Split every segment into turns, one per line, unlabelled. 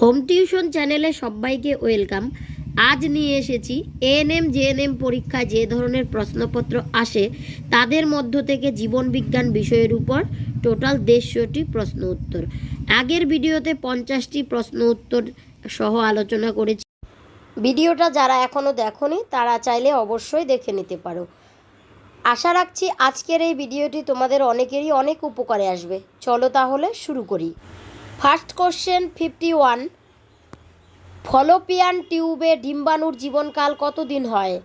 Home tuition চ্যানেলে সবাইকে welcome. আজ নিয়ে এসেছি এএনএম, জেএনএম পরীক্ষায় যে ধরনের প্রশ্নপত্র আসে তাদের মধ্য থেকে জীবন বিজ্ঞান বিষয়ের উপর টোটাল দেড়শোটি প্রশ্ন উত্তর। আগের ভিডিওতে পঞ্চাশটি প্রশ্ন উত্তর সহ আলোচনা করেছি। ভিডিওটা যারা এখনও দেখোনি, তারা চাইলে অবশ্যই দেখে নিতে পারো। আশা রাখছি আজকের এই ভিডিওটি তোমাদের অনেকেরই অনেক উপকারে আসবে। চলো তাহলে শুরু করি। First question fifty one fallopian টিউবে ডিম্বাণুর জীবনকাল কতদিন হয়?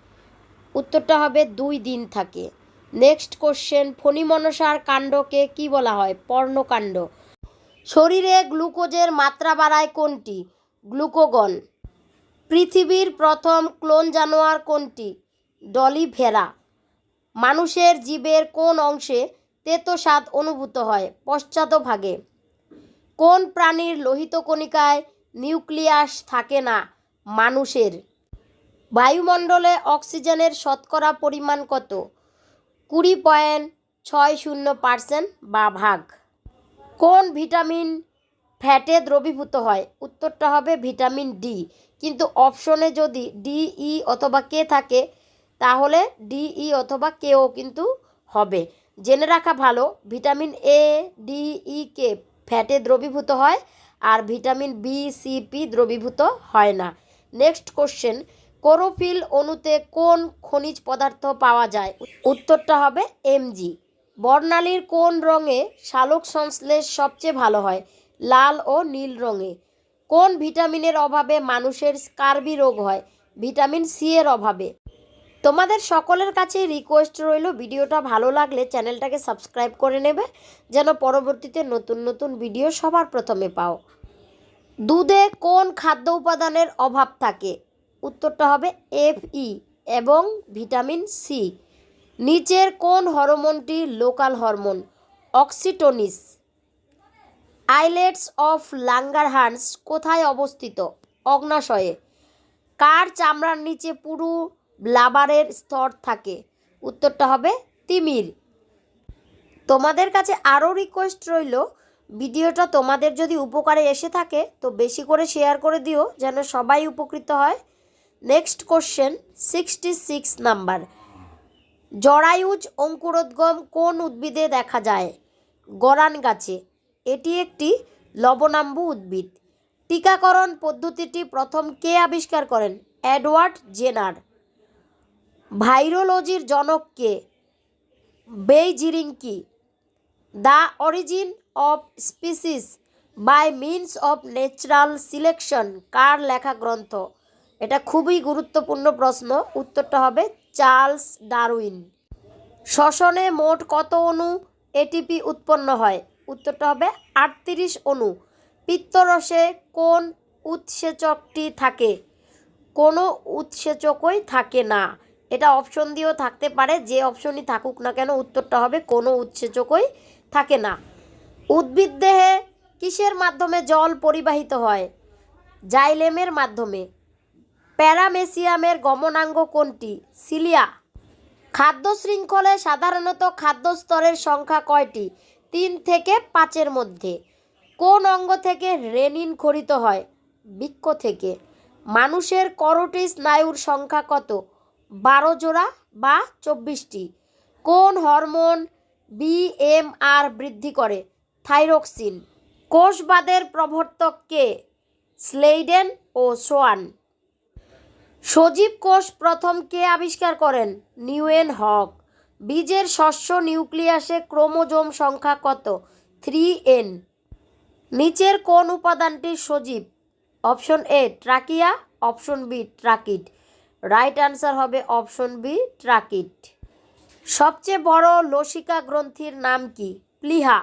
উত্তরটা হবে দুই দিন থাকে। নেক্সট কোশ্চেন ফণিমনসার কাণ্ডকে কি বলা হয়? পর্ণকাণ্ড। শরীরে গ্লুকোজের মাত্রা বাড়ায় কোনটি? গ্লুকোগন। পৃথিবীর প্রথম ক্লোন জানোয়ার কোনটি? ডলি ভেরা মানুষের জীবের কোন অংশে তেতো স্বাদ অনুভূত হয়? পশ্চাৎভাগে কোন প্রাণীর লোহিত কণিকায় নিউক্লিয়াস থাকে না? মানুষের। বায়ুমণ্ডলে অক্সিজেনের শতকরা পরিমাণ কত? কুড়ি পয়েন্ট ছয় শূন্য পার্সেন্ট বা ভাগ। কোন ভিটামিন ফ্যাটে দ্রবীভূত হয়? উত্তরটা হবে ভিটামিন ডি। কিন্তু অপশনে যদি ডি ই অথবা কে থাকে, তাহলে ডি ই অথবা কেও কিন্তু হবে। জেনে রাখা ভালো, ভিটামিন এ ডি ই কে ফ্যাটে দ্রবীভূত হয় আর ভিটামিন বি সি পি দ্রবীভূত হয় না। নেক্সট কোশ্চেন কোরোফিল অণুতে কোন খনিজ পদার্থ পাওয়া যায়? উত্তরটা হবে এমজি বর্ণালীর কোন রঙে শালক সংশ্লেষ সবচেয়ে ভালো হয়? লাল ও নীল রঙে। কোন ভিটামিনের অভাবে মানুষের স্কার্বি রোগ হয়? ভিটামিন সি এর অভাবে। তোমাদের সকলের কাছে রিকোয়েস্ট রইল। ভিডিওটা ভালো লাগলে চ্যানেলটাকে সাবস্ক্রাইব করে নেবে, যেন পরবর্তীতে নতুন নতুন ভিডিও সবার প্রথমে পাও। দুধে কোন খাদ্য উপাদানের অভাব থাকে? উত্তরটা হবে এফ ই এবং ভিটামিন সি নিচের কোন হরমোনটি লোকাল হরমোন অক্সিটোনিস আইলেটস অফ লাঙ্গারহান্স কোথায় অবস্থিত? অগ্নাশয়ে কার চামড়ার নিচে পুরু ব্লাবারের স্তর থাকে। উত্তরটা হবে তিমির। তোমাদের কাছে আরও রিকোয়েস্ট রইল, ভিডিওটা তোমাদের যদি উপকারে এসে থাকে, তো বেশি করে শেয়ার করে দিও, যেন সবাই উপকৃত হয়। Next question sixty six number জরায়ুজ অঙ্কুরোদ্গম কোন উদ্ভিদে দেখা যায়? গরান গাছে। এটি একটি লবণাম্বু উদ্ভিদ। টিকাকরণ পদ্ধতিটি প্রথম কে আবিষ্কার করেন? Edward Jenner. ভাইরোলজির জনক কে? বেইজিরিং কি the origin of species by means of natural selection. কার লেখা গ্রন্থ? এটা খুবই গুরুত্বপূর্ণ প্রশ্ন। উত্তরটা হবে চার্লস ডারউইন। শ্বসনে মোট কত অণু এটিপি উৎপন্ন হয়? উত্তরটা হবে আটত্রিশ অণু। পিত্তরসে কোন উৎসেচকটি থাকে? কোনো উৎসেচকই থাকে না। এটা অপশন দিয়েও থাকতে পারে, যে অপশনই থাকুক না কেন উত্তরটা হবে কোনো উৎসেচকই থাকে না। উদ্ভিদ দেহে কিসের মাধ্যমে জল পরিবাহিত হয়? জাইলেমের মাধ্যমে। প্যারামেসিয়ামের গমনাঙ্গ কোনটি? সিলিয়া। খাদ্য শৃঙ্খলে সাধারণত খাদ্য স্তরের সংখ্যা কয়টি? তিন থেকে পাঁচের মধ্যে। কোন অঙ্গ থেকে রেনিন খরিত হয়? বৃক্ষ থেকে। মানুষের করোটি স্নায়ুর সংখ্যা কত? বারো জোড়া বা চব্বিশটি। কোন হরমোন বিএমআর বৃদ্ধি করে? থাইরক্সিন। কোষবাদের প্রবর্তক কে? স্লেইডেন ও সোয়ান। সজীব কোষ প্রথম কে আবিষ্কার করেন? নিউয়েন হক। বীজের শস্য নিউক্লিয়াসে ক্রোমোজোম সংখ্যা কত? Three N. নিচের কোন উপাদানটি সজীব? Option A, trachea, option B tracheid right answer হবে অপশন বি ট্রাকিট সবচেয়ে বড় লসিকা গ্রন্থির নাম কি? প্লিহা।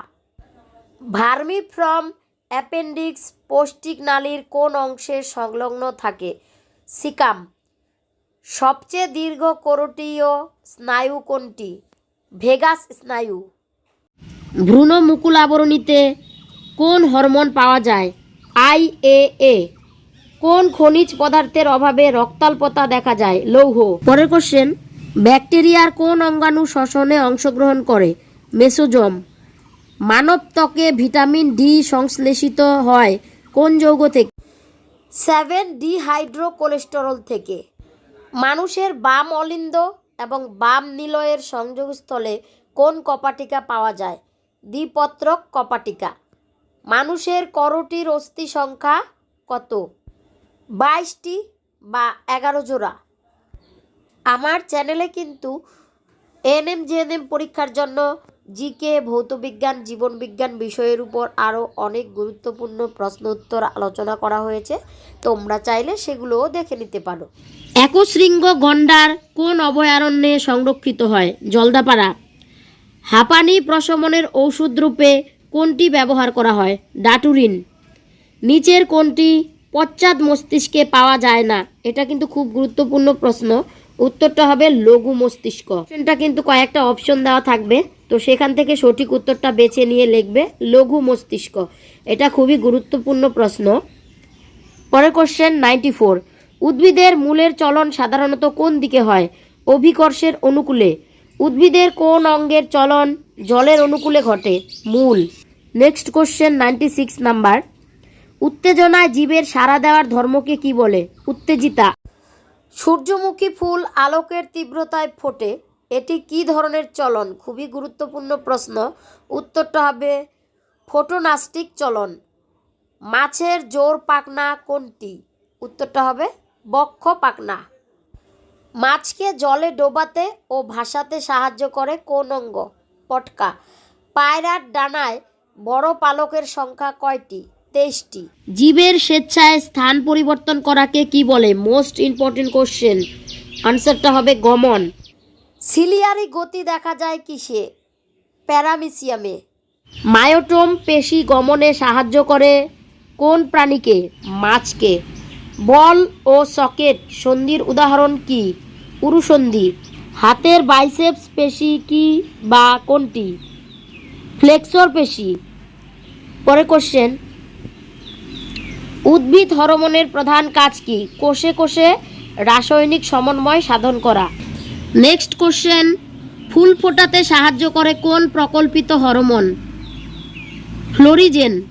ভার্মি ফ্রম অ্যাপেন্ডিক্স, পৌষ্টিক নালীর কোন অংশে সংলগ্ন থাকে? সিকাম। সবচেয়ে দীর্ঘ করোটীয় স্নায়ু কোনটি? ভেগাস স্নায়ু। ভ্রূণ মুকুল আবরণীতে কোন হরমোন পাওয়া যায়? I A A. কোন খনিজ পদার্থের অভাবে রক্তাল্পতা দেখা যায়? লৌহ। পরের কোশ্চেন ব্যাকটেরিয়ার কোন অঙ্গাণু শ্বসনে অংশগ্রহণ করে? মেসোজম। মানব ত্বকে ভিটামিন ডি সংশ্লেষিত হয় কোন যৌগ থেকে? সেভেন ডিহাইড্রো কোলেস্টেরল থেকে। মানুষের বাম অলিন্দ এবং বাম নিলয়ের সংযোগস্থলে কোন কপাটিকা পাওয়া যায়? দ্বিপত্রক কপাটিকা। মানুষের করটির অস্থি সংখ্যা কত? বাইশটি বা এগারো জোড়া। আমার চ্যানেলে কিন্তু এনএম জেএনএম পরীক্ষার জন্য জিকে, ভৌতবিজ্ঞান, জীবনবিজ্ঞান বিষয়ের উপর আরও অনেক গুরুত্বপূর্ণ প্রশ্ন উত্তর আলোচনা করা হয়েছে। তোমরা চাইলে সেগুলোও দেখে নিতে পারো। একশৃঙ্গ গন্ডার কোন অভয়ারণ্যে সংরক্ষিত হয়? জলদাপাড়া। হাঁপানি প্রশমনের ঔষধ রূপে কোনটি ব্যবহার করা হয়? ডাটুরিন। নিচের কোনটি পশ্চাৎ মস্তিষ্কে পাওয়া যায় না? এটা কিন্তু খুব গুরুত্বপূর্ণ প্রশ্ন। উত্তরটা হবে লঘু মস্তিষ্ক। অপশনটা কিন্তু কয়েকটা অপশন দেওয়া থাকবে। তো সেখান থেকে সঠিক উত্তরটা বেছে নিয়ে লিখবে লঘু মস্তিষ্ক। এটা খুবই গুরুত্বপূর্ণ প্রশ্ন। পরের কোশ্চেন নাইনটি ফোর উদ্ভিদের মূলের চলন সাধারণত কোন দিকে হয়? অভিকর্ষের অনুকূলে। উদ্ভিদের কোন অঙ্গের চলন জলের অনুকূলে ঘটে? মূল। Next question ninety six number উত্তেজনায় জীবের সাড়া দেওয়ার ধর্মকে কি বলে? উত্তেজিতা। সূর্যমুখী ফুল আলোকের তীব্রতায় ফোটে। এটি কি ধরনের চলন? খুবই গুরুত্বপূর্ণ প্রশ্ন। উত্তরটা হবে ফোটোনাস্টিক চলন। মাছের জোর পাখনা কোনটি? উত্তরটা হবে বক্ষ পাখনা। মাছকে জলে ডোবাতে ও ভাসাতে সাহায্য করে কোন অঙ্গ? পটকা। পায়রার ডানায় বড় পালকের সংখ্যা কয়টি? তেইশটি। জীবের স্বেচ্ছায় স্থান পরিবর্তন করাকে কি বলে? মোস্ট ইম্পর্টেন্ট কোশ্চেন আনসারটা হবে গমন। সিলিয়ারি গতি দেখা যায় কিসে? প্যারামিসিয়ামে। মায়োটোম পেশি গমনে সাহায্য করে কোন প্রাণীকে? মাছকে। বল ও সকেট সন্ধির উদাহরণ কি? উরুসন্ধি। হাতের বাইসেপস পেশি কি বা কোনটি? ফ্লেক্সর পেশি। পরে কোশ্চেন উদ্ভিদ হরমোনের প্রধান কাজ কি? কোষে কোষে রাসায়নিক সমন্বয় সাধন করা। নেক্সট কোশ্চেন, ফুল ফোটাতে সাহায্য করে কোন প্রকল্পিত হরমোন? ফ্লোরিজেন।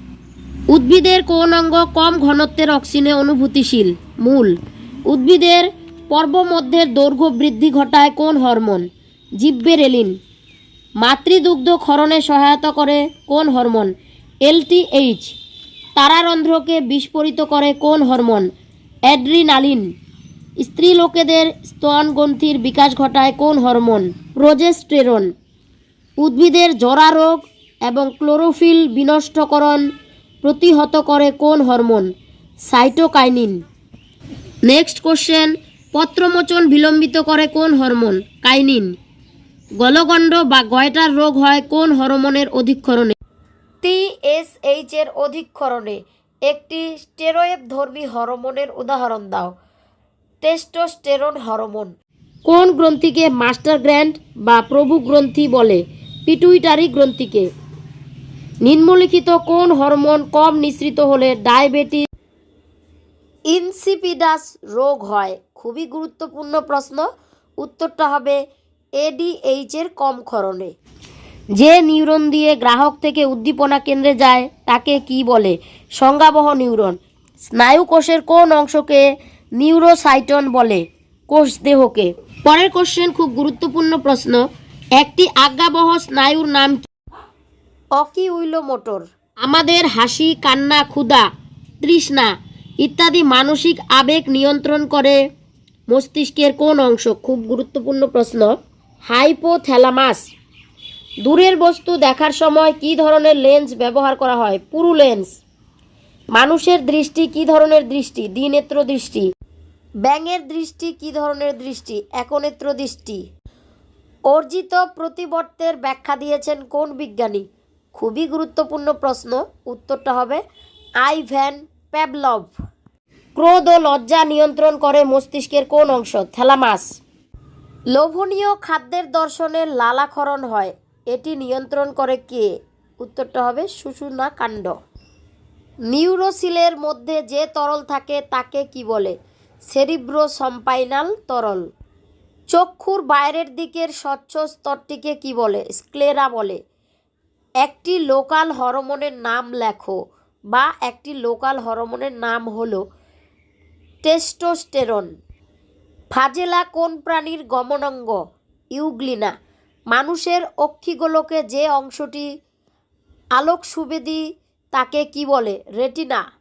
উদ্ভিদের কোন অঙ্গ কম ঘনত্বের অক্সিজেনে অনুভূতিশীল? মূল। উদ্ভিদের পর্বমধ্যের দৈর্ঘ্য বৃদ্ধি ঘটায় কোন হরমোন? জিব্বেরেলিন। মাতৃদুগ্ধ ক্ষরণে সহায়তা করে কোন হরমোন? এলটিএইচ তারারন্ধ্রকে বিস্ফোরিত করে কোন হরমোন? অ্যাড্রিনালিন। স্ত্রী লোকেদের স্তন গ্রন্থির বিকাশ ঘটায় কোন হরমোন? প্রোজেস্টেরন। উদ্ভিদের জরা রোগ এবং ক্লোরোফিল বিনষ্টকরণ প্রতিহত করে কোন হরমোন? সাইটোকাইনিন। নেক্সট কোশ্চেন, পত্রমোচন বিলম্বিত করে কোন হরমোন? কাইনিন। গলগণ্ড বা গয়টার রোগ হয় কোন হরমোনের অধিক্ষরণে? টিএসএইচ এর অধিক্ষরণে একটি স্টেরয়েড ধর্মী হরমোনের উদাহরণ দাও। Testosterone hormone. কোন গ্রন্থিকে মাস্টার গ্র্যান্ড বা প্রভু গ্রন্থি বলে? পিটুইটারি গ্রন্থিকে। নিম্নলিখিত কোন হরমোন কম নিঃসৃত হলে ডায়াবেটিস? ইনসিপিডাস রোগ হয়? খুবই গুরুত্বপূর্ণ প্রশ্ন। উত্তরটা হবে এডিএইচ এর কম ক্ষরণে যে নিউরন দিয়ে গ্রাহক থেকে উদ্দীপনা কেন্দ্রে যায় তাকে কি বলে? সংজ্ঞাবহ নিউরন। স্নায়ু কোষের কোন অংশকে নিউরোসাইটন বলে? কোষ দেহকে। পরের কোশ্চেন খুব গুরুত্বপূর্ণ প্রশ্ন। একটি আজ্ঞাবহ স্নায়ুর নাম কি? অকি অকিউইলো মোটর আমাদের হাসি কান্না ক্ষুধা তৃষ্ণা ইত্যাদি মানসিক আবেগ নিয়ন্ত্রণ করে মস্তিষ্কের কোন অংশ? খুব গুরুত্বপূর্ণ প্রশ্ন। হাইপোথ্যালামাস। দূরের বস্তু দেখার সময় কী ধরনের লেন্স ব্যবহার করা হয়? পুরু লেন্স। মানুষের দৃষ্টি কী ধরনের দৃষ্টি? দ্বিনেত্র দৃষ্টি। ব্যাঙের দৃষ্টি কী ধরনের দৃষ্টি? একনেত্র দৃষ্টি। অর্জিত প্রতিবর্তের ব্যাখ্যা দিয়েছেন কোন বিজ্ঞানী? খুবই গুরুত্বপূর্ণ প্রশ্ন। উত্তরটা হবে আইভ্যান প্যাবলভ ক্রোধ ও লজ্জা নিয়ন্ত্রণ করে মস্তিষ্কের কোন অংশ? থ্যালামাস। লোভনীয় খাদ্যের দর্শনে লালাক্ষরণ হয়। নিয়ন্ত্রণ করে কে? উত্তরটা হবে সুষুনা কাণ্ড নিউরোসিলের মধ্যে যে তরল থাকে তাকে কি বলে? সেরিব্রো সম্পাইনাল তরল। চক্ষুর বাইরের দিকের স্বচ্ছ স্তরটিকে কি বলে? স্ক্লেরা বলে। একটি লোকাল হরমোনের নাম লেখো বা একটি লোকাল হরমোনের নাম হলো টেস্টোস্টেরন। ফাজেলা কোন প্রাণীর গমনঙ্গ? ইউগ্লিনা। মানুষের অক্ষিগোলকে যে অংশটি আলোক সুবেদি তাকে কি বলে? রেটিনা।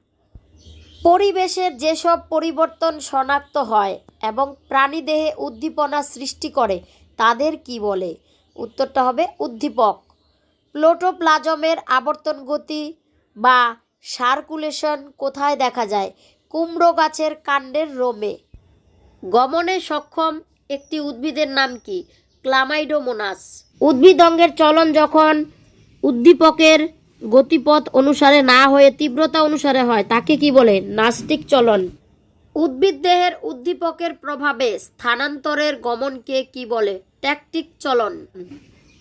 পরিবেশের যেসব পরিবর্তন শনাক্ত হয় এবং প্রাণীদেহে উদ্দীপনা সৃষ্টি করে, তাদের কি বলে? উত্তরটা হবে উদ্দীপক। প্লোটোপ্লাজমের আবর্তন গতি বা সার্কুলেশন কোথায় দেখা যায়? কুমড়ো গাছের কাণ্ডের রোমে। গমনে সক্ষম একটি উদ্ভিদের নাম কি? ক্লামাইডোমোনাস। উদ্ভিদ অঙ্গের চলন যখন উদ্দীপকের গতিপথ অনুসারে না হয়ে তীব্রতা অনুসারে হয়, তাকে কি বলে? নাস্তিক চলন। উদ্ভিদ দেহের উদ্দীপকের প্রভাবে স্থানান্তরের গমনকে কি বলে? ট্যাকটিক চলন।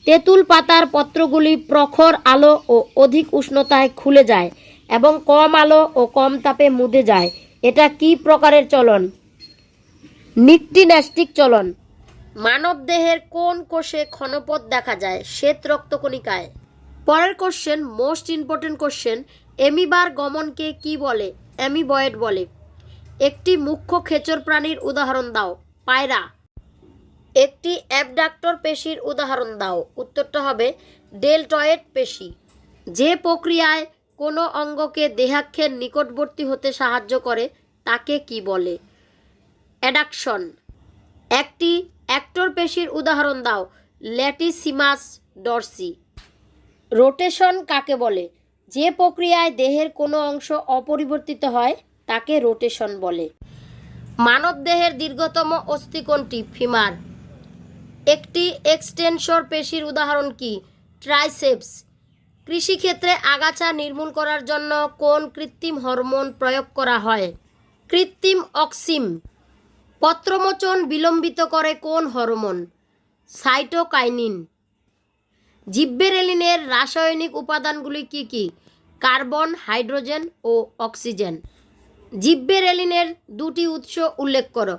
তেঁতুল পাতার পত্রগুলি প্রখর আলো ও অধিক উষ্ণতায় খুলে যায় এবং কম আলো ও কম তাপে মুদে যায়। এটা কি প্রকারের চলন? নিকটিন্যাস্টিক চলন। মানব দেহের কোন কোষে ক্ষণপথ দেখা যায়? শ্বেত রক্তকণিকায়। পরের কোশ্চেন মোস্ট ইম্পর্টেন্ট কোশ্চেন এমিবার গমনকে কি বলে? অ্যামিবয়েড বলে। একটি মুখ্য খেচর প্রাণীর উদাহরণ দাও, পায়রা। একটি অ্যাবডাক্টর পেশির উদাহরণ দাও, উত্তরটা হবে ডেলটয়েড পেশি। যে প্রক্রিয়ায় কোনো অঙ্গকে দেহাক্ষের নিকটবর্তী হতে সাহায্য করে, তাকে কি বলে? অ্যাডাকশন। একটি অ্যাক্টর পেশির উদাহরণ দাও, ল্যাটিসিমাস ডরসি। রোটেশন কাকে বলে? যে প্রক্রিয়ায় দেহের কোনো অংশ অপরিবর্তিত হয়, তাকে রোটেশন বলে। মানব দেহের দীর্ঘতম অস্থি কোনটি? ফিমার। একটি এক্সটেনশর পেশির উদাহরণ কি? ট্রাইসেপস। কৃষিক্ষেত্রে আগাছা নির্মূল করার জন্য কোন কৃত্রিম হরমোন প্রয়োগ করা হয়? কৃত্রিম অক্সিম। পত্রমোচন বিলম্বিত করে কোন হরমোন? সাইটোকাইনিন। জিব্বেরেলিনের রাসায়নিক উপাদানগুলি কি কি? কার্বন, হাইড্রোজেন ও অক্সিজেন। জিব্বেরেলিনের দুটি উৎস উল্লেখ করো।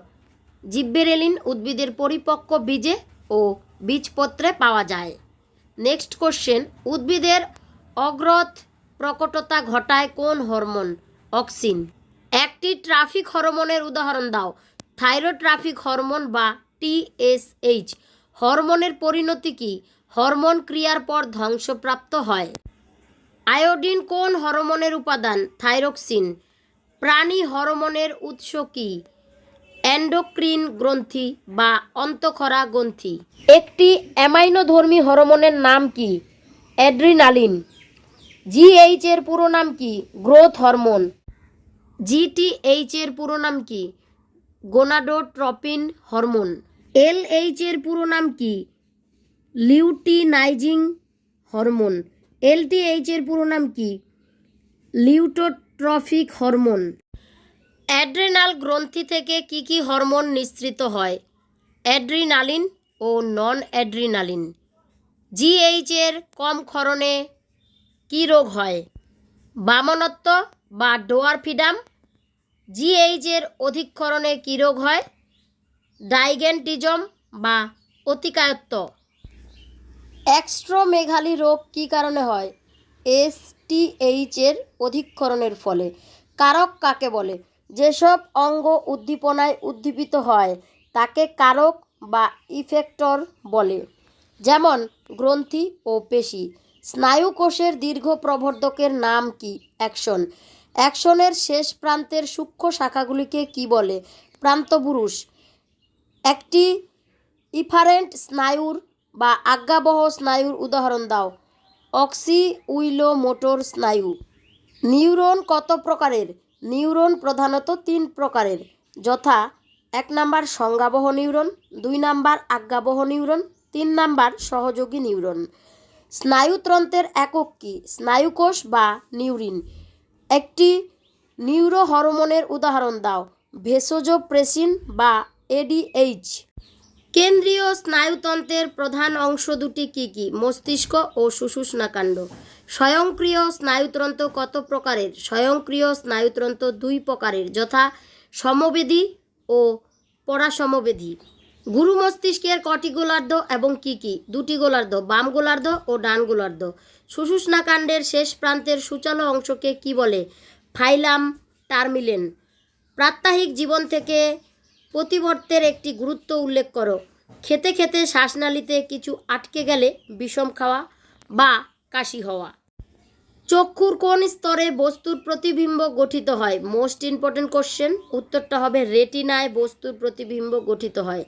জিব্বেরেলিন উদ্ভিদের পরিপক্ক বীজে ও বীজপত্রে পাওয়া যায়। নেক্সট কোশ্চেন, উদ্ভিদের অগ্রত প্রকটতা ঘটায় কোন হরমোন? অক্সিন। একটি ট্রাফিক হরমোনের উদাহরণ দাও। থাইরোট্রাফিক হরমোন বা টিএসএইচ হরমোনের পরিণতি কি? হরমোন ক্রিয়ার পর ধ্বংসপ্রাপ্ত হয়। আয়োডিন কোন হরমোনের উপাদান? থাইরক্সিন। প্রাণী হরমোনের উৎস কি? অ্যান্ডোক্রিন গ্রন্থি বা অন্তঃক্ষরা গ্রন্থি। একটি অ্যামাইনোধর্মী হরমোনের নাম কি? অ্যাড্রিনালিন। জিএইচ এর পুরো নাম কি? Growth hormone. জিটিএইচ এর পুরো নাম কি? Gonadotropin hormone. এলএইচ এর পুরো নাম কি? Luteinising hormone. এলটিএইচ এর পুরো নাম কি? লিউটোট্রফিক হরমোন। অ্যাড্রেনাল গ্রন্থি থেকে কি কি হরমোন নিঃসৃত হয়? অ্যাড্রিনালিন ও নন অ্যাড্রিনালিন জিএইচ এর কম ক্ষরণে কী রোগ হয়? বামনত্ব বা ডোয়ারফিডাম জিএইচ এর অধিক ক্ষরণে কী রোগ হয়? ডাইগেন্টিজম বা অতিকায়ত্ব। এক্সট্রোমেঘালি রোগ কী কারণে হয়? এসটিএইচ এর অধিক্ষরণের ফলে। কারক কাকে বলে? যেসব অঙ্গ উদ্দীপনায় উদ্দীপিত হয়, তাকে কারক বা ইফেক্টর বলে। যেমন, গ্রন্থি ও পেশি। স্নায়ুকোষের দীর্ঘ প্রবর্ধকের নাম কি? অ্যাকশন। অ্যাকশনের শেষ প্রান্তের সূক্ষ্ম শাখাগুলিকে কি বলে? প্রান্তপুরুষ। একটি ইফারেন্ট স্নায়ুর বা আজ্ঞাবহ স্নায়ুর উদাহরণ দাও। অক্সি উইলো মোটর স্নায়ু। নিউরন কত প্রকারের? নিউরন প্রধানত তিন প্রকারের। যথা, এক নাম্বার সংজ্ঞাবহ নিউরন, দুই নাম্বার আজ্ঞাবহ নিউরন, তিন নাম্বার সহযোগী নিউরন। স্নায়ুতন্ত্রের একক কী? স্নায়ুকোষ বা নিউরিন। একটি নিউরো হরমোনের উদাহরণ দাও ভেষজপ্রেসিন বা এডিএইচ কেন্দ্রীয় স্নায়ুতন্ত্রের প্রধান অংশ দুটি কি কি? মস্তিষ্ক ও সুষুষ্ণাকাণ্ড স্বয়ংক্রিয় স্নায়ুতন্ত্র কত প্রকারের? স্বয়ংক্রিয় স্নায়ুতন্ত্র দুই প্রকারের, যথা সমবেদী ও পরাসমবেদী। গুরু মস্তিষ্কের কটি গোলার্ধ এবং কি কি? দুটি গোলার্ধ, বাম গোলার্ধ ও ডান গোলার্ধ। সুষুষ্ণাকাণ্ডের শেষ প্রান্তের সূচালো অংশকে কি বলে? ফাইলাম টার্মিলেন। প্রাত্যহিক জীবন থেকে প্রতিবর্তের একটি গুরুত্ব উল্লেখ করো। খেতে খেতে শ্বাসনালীতে কিছু আটকে গেলে বিষম খাওয়া বা কাশি হওয়া। চক্ষুর কোন স্তরে বস্তুর প্রতিবিম্ব গঠিত হয়? Most important question. উত্তরটা হবে রেটিনায় বস্তুর প্রতিবিম্ব গঠিত হয়।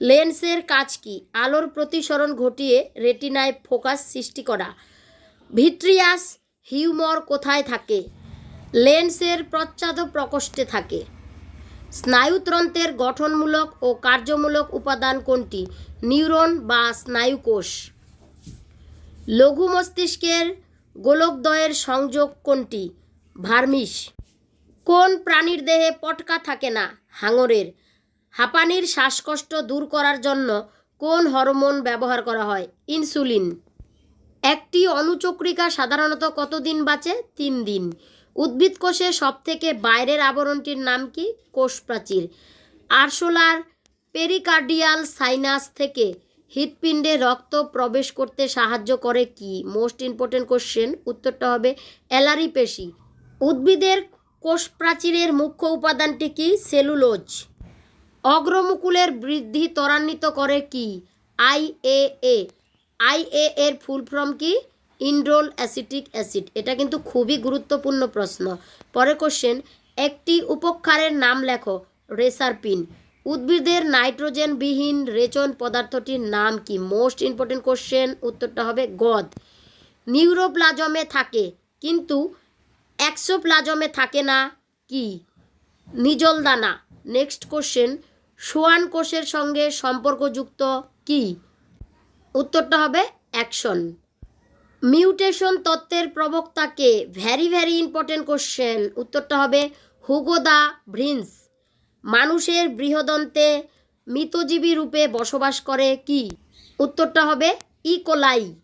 লেন্সের কাজ কি? আলোর প্রতিসরণ ঘটিয়ে রেটিনায় ফোকাস সৃষ্টি করা। ভিট্রিয়াস হিউমর কোথায় থাকে? লেন্সের প্রচ্ছাদ প্রকোষ্ঠে থাকে। স্নায়ুতন্ত্রের গঠনমূলক ও কার্যমূলক উপাদান কোনটি? নিউরন বা স্নায়ুকোষ। লঘু মস্তিষ্কের গোলকদ্বয়ের সংযোগ কোনটি? ভার্মিস কোন প্রাণীর দেহে পটকা থাকে না? হাঙরের। হাঁপানির শ্বাসকষ্ট দূর করার জন্য কোন হরমোন ব্যবহার করা হয়? ইনসুলিন। একটি অনুচক্রিকা সাধারণত কতদিন বাঁচে? তিন দিন। উদ্ভিদ কোষে সবথেকে বাইরের আবরণটির নাম কি? কোষ প্রাচীর আরশোলার পেরিকার্ডিয়াল সাইনাস থেকে হৃৎপিণ্ডে রক্ত প্রবেশ করতে সাহায্য করে কি? মোস্ট ইম্পর্টেন্ট কোশ্চেন, উত্তরটা হবে অ্যালারি পেশি উদ্ভিদের কোষ প্রাচীরের মুখ্য উপাদানটি কি? সেলুলোজ। অগ্রমুকুলের বৃদ্ধি ত্বরান্বিত করে কি? আইএএ আইএ এর ফুল ফর্ম কি? Indole acetic acid. এটা কিন্তু খুবই গুরুত্বপূর্ণ প্রশ্ন। পরে কোশ্চেন একটি উপক্ষারের নাম লেখো, রেসারপিন। উদ্ভিদের নাইট্রোজেনবিহীন রেচন পদার্থটির নাম কি? মোস্ট ইম্পর্টেন্ট কোশ্চেন উত্তরটা হবে গদ। নিউরোপ্লাজমে থাকে, কিন্তু অ্যাক্সোপ্লাজমে থাকে না কি? নিজল দানা। নেক্সট কোশ্চেন সোয়ান কোষের সঙ্গে সম্পর্কযুক্ত কি? উত্তরটা হবে অ্যাকশন। মিউটেশন তত্ত্বের প্রবক্তাকে ভ্যারি ভ্যারি ইম্পর্টেন্ট কোশ্চেন। উত্তরটা হবে হুগোদা ভ্রিন্স। মানুষের বৃহদন্তে মৃতজীবী রূপে বসবাস করে কি? উত্তরটা হবে ইকোলাই।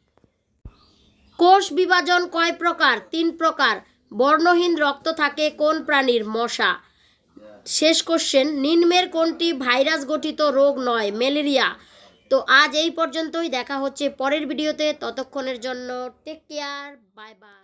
কোষ বিভাজন কয় প্রকার? তিন প্রকার। বর্ণহীন রক্ত থাকে কোন প্রাণীর মশা? শেষ কোশ্চেন, নিম্নের কোনটি ভাইরাস গঠিত রোগ নয়? ম্যালেরিয়া। তো আজ এই পর্যন্তই দেখা হচ্ছে পরের ভিডিওতে ততক্ষণের জন্য টেক কেয়ার বাই বাই